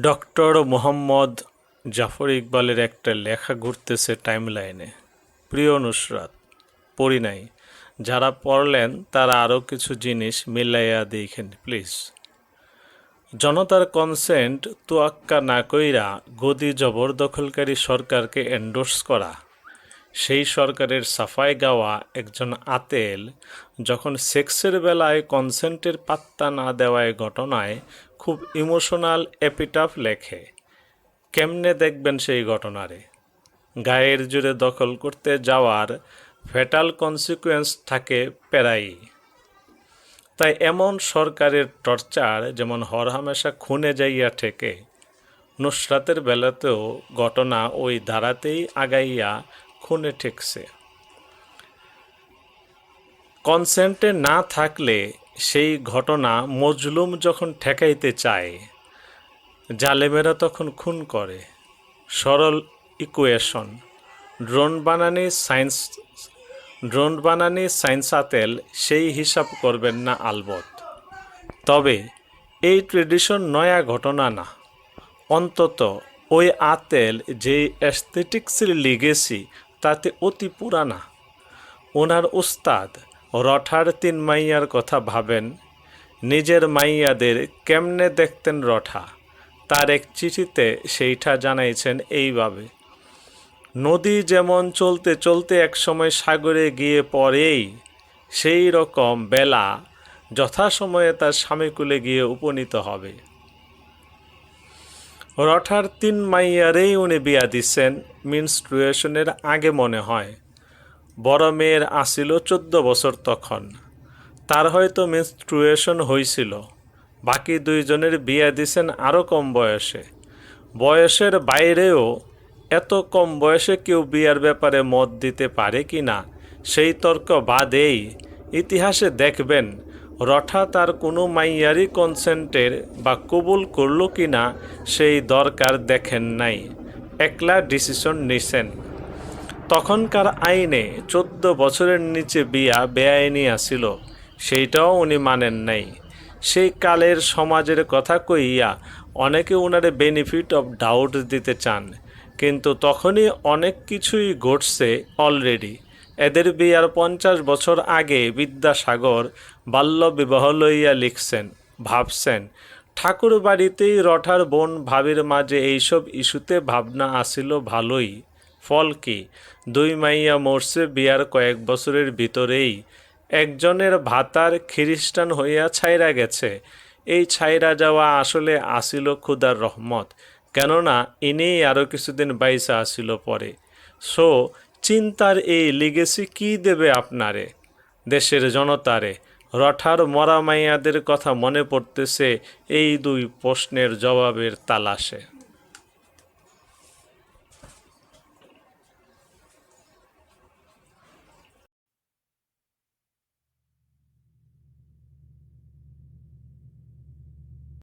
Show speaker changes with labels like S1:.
S1: Doctor Mohammad Zafar ইকবালের একটা লেখা ঘুরতেছে টাইমলাইনে। প্রিয় নুসরাত, পড়ি নাই। যারা পড়লেন, তারা আরও কিছু জিনিস মিলাইয়া দেখেন, প্লিজ। জনতার কনসেন্ট তোয়াক্কা না কইরা গদি জবরদখলকারী সরকারকে এন্ডোর্স করা। সেই সরকারের সাফাই গাওয়া একজন আতেল যখন সেক্সের বেলায় কনসেন্টের পাত্তা না দেওয়ায় ঘটনায় খুব ইমোশনাল এপিটাফ লেখে। কেমনে দেখবেন সেই ঘটনারে? গায়ের জুড়ে দখল করতে যাওয়ার ফেটাল কনসিকুয়েন্স থাকে প্যারাই। তাই এমন সরকারের টর্চার যেমন হরহামেশা খুনে যাইয়া ঠেকে, নুসরাতের বেলাতেও ঘটনা ওই ধারাতেই আগাইয়া খুনে ঠেকছে। কনসেন্টে না থাকলে সেই ঘটনা মজলুম যখন ঠেকাইতে চায়, জালেমেরা তখন খুন করে। সরল ইকুয়েশন ড্রোন বানানি সায়েন্স ড্রোন বানানি সায়েন্স আতেল, সেই হিসাব করবেন না আলবত। তবে এই ট্রেডিশন নয়া ঘটনা না। অন্তত ওই আতেল যে অ্যাস্থেটিক্সের লিগেসি তাতে অতি পুরানা। ওনার উস্তাদ রঠার তিন মাইয়ার কথা ভাবেন, নিজের মাইয়াদের কেমনে দেখতেন রঠা? তার এক চিঠিতে সেইটা জানাইছেন এইভাবে, নদী যেমন চলতে চলতে একসময় সাগরে গিয়ে পড়েই, সেই রকম বেলা যথাসময়ে তার স্বামীকুলে গিয়ে উপনীত হবে। রঠার তিন মাইয়ারেই উনি বিয়া দিচ্ছেন, মিনস্ট্রুয়েশনের আগে মনে হয়। বড় মেয়ের আসিল চোদ্দ বছর তখন। তার হয়তো মিনস্ট্রুয়েশন হয়েছিল বাকি দুইজনের বিয়া দিছেন আরও কম বয়সে। বয়সের বাইরেও এত কম বয়সে কেউ বিয়ার ব্যাপারে মত দিতে পারে কি না, সেই তর্ক বাদেই ইতিহাসে দেখবেন রঠা তার কোনো মাইয়ারি কনসেন্টের বা কবুল করল কি না, সেই দরকার দেখেন নাই। একলা ডিসিশন নিছেন। তখনকার আইনে চোদ্দ বছরের নিচে বিয়া বেআইনি আসিল, সেইটাও উনি মানেন নাই। সেই কালের সমাজের কথা কইয়া অনেকে উনারে বেনিফিট অফ ডাউট দিতে চান, কিন্তু তখনই অনেক কিছুই ঘটছে অলরেডি এদের বিয়ার পঞ্চাশ বছর আগে বিদ্যাসাগর বাল্যবিবাহ লইয়া লিখছেন, ভাবছেন ঠাকুর বাড়িতেই রঠার বোন ভাবির মাঝে এইসব ইস্যুতে ভাবনা আসিল ভালোই। ফল কি? দুই মাইয়া মরছে বিয়ার কয়েক বছরের ভিতরেই। একজনের ভাতার খ্রিস্টান হইয়া ছাইরা গেছে। এই ছাইরা যাওয়া আসলে আসিল খুদার রহমত। কেননা ইনি আরও কিছুদিন বাইসা আসিল পরে। সো, চিন্তার এই লিগেসি কি দেবে আপনারে? দেশের জনতারে। রঠার মরা মাইয়াদের কথা মনে পড়তেছে এই দুই প্রশ্নের জবাবের তালাশে।